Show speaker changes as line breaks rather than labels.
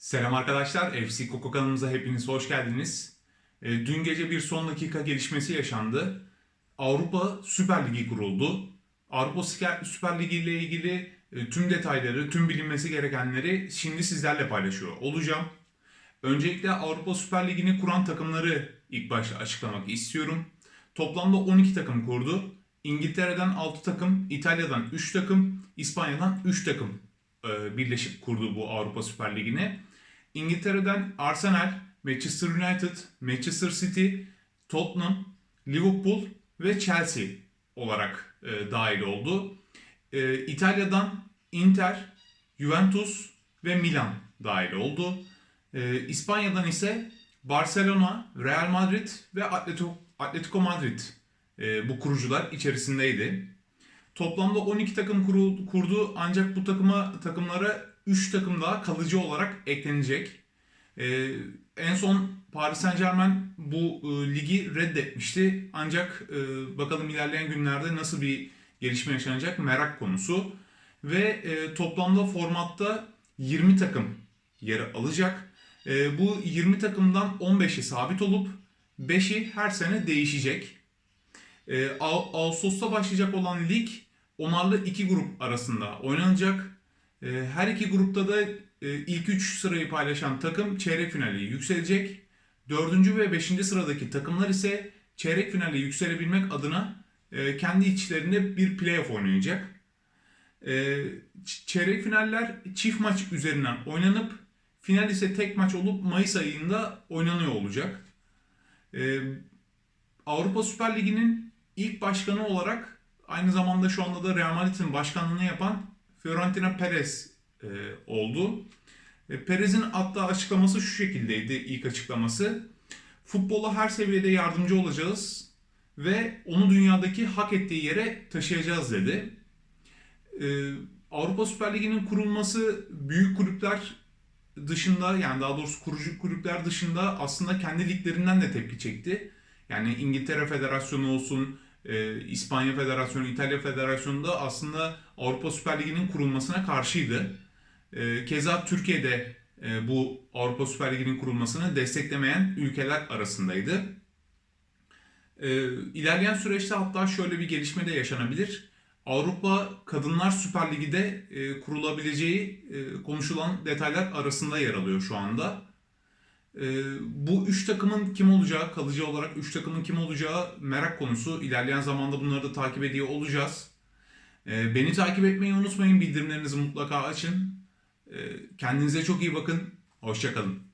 Selam arkadaşlar, FC Koko kanalımıza hepiniz hoş geldiniz. E, dün gece bir son dakika gelişmesi yaşandı. Avrupa Süper Ligi kuruldu. Avrupa Süper Süper Ligi ile ilgili e, tüm detayları, tüm bilinmesi gerekenleri şimdi sizlerle paylaşıyor olacağım. Öncelikle Avrupa Süper Ligi'ni kuran takımları ilk başta açıklamak istiyorum. Toplamda 12 takım kurdu. İngiltere'den 6 takım, İtalya'dan 3 takım, İspanya'dan 3 takım e, birleşip kurdu bu Avrupa Süper Ligi'ni. İngiltere'den Arsenal, Manchester United, Manchester City, Tottenham, Liverpool ve Chelsea olarak e, dahil oldu. E, İtalya'dan Inter, Juventus ve Milan dahil oldu. E, İspanya'dan ise Barcelona, Real Madrid ve Atletico, Atletico Madrid e, bu kurucular içerisindeydi. Toplamda 12 takım kurul- kurdu ancak bu takıma takımlara 3 takım daha kalıcı olarak eklenecek. Ee, en son Paris Saint Germain bu e, ligi reddetmişti. Ancak e, bakalım ilerleyen günlerde nasıl bir gelişme yaşanacak merak konusu. Ve e, toplamda formatta 20 takım yer alacak. E, bu 20 takımdan 15'i sabit olup 5'i her sene değişecek. E, Ağ- Ağustos'ta başlayacak olan lig onarlı iki grup arasında oynanacak. E, her iki grupta da e, ilk 3 sırayı paylaşan takım çeyrek finale yükselecek. 4. ve 5. sıradaki takımlar ise çeyrek finale yükselebilmek adına e, kendi içlerinde bir playoff oynayacak. E, çeyrek finaller çift maç üzerinden oynanıp final ise tek maç olup Mayıs ayında oynanıyor olacak. Avrupa Süper Ligi'nin ilk başkanı olarak aynı zamanda şu anda da Real Madrid'in başkanlığını yapan Fiorentina Perez e, oldu. E, Perez'in hatta açıklaması şu şekildeydi ilk açıklaması. Futbola her seviyede yardımcı olacağız ve onu dünyadaki hak ettiği yere taşıyacağız dedi. E, Avrupa Süper Ligi'nin kurulması büyük kulüpler dışında yani daha doğrusu kurucu kulüpler dışında aslında kendi liglerinden de tepki çekti. Yani İngiltere Federasyonu olsun, e, İspanya Federasyonu, İtalya Federasyonu da aslında Avrupa Süper Ligi'nin kurulmasına karşıydı. E, keza Türkiye'de e, bu Avrupa Süper Ligi'nin kurulmasını desteklemeyen ülkeler arasındaydı. E, ilerleyen süreçte hatta şöyle bir gelişme de yaşanabilir. Avrupa Kadınlar Süper Ligi de e, kurulabileceği e, konuşulan detaylar arasında yer alıyor şu anda. Ee, bu üç takımın kim olacağı, kalıcı olarak üç takımın kim olacağı merak konusu. İlerleyen zamanda bunları da takip ediyor olacağız. Ee, beni takip etmeyi unutmayın. Bildirimlerinizi mutlaka açın. Ee, kendinize çok iyi bakın. Hoşçakalın.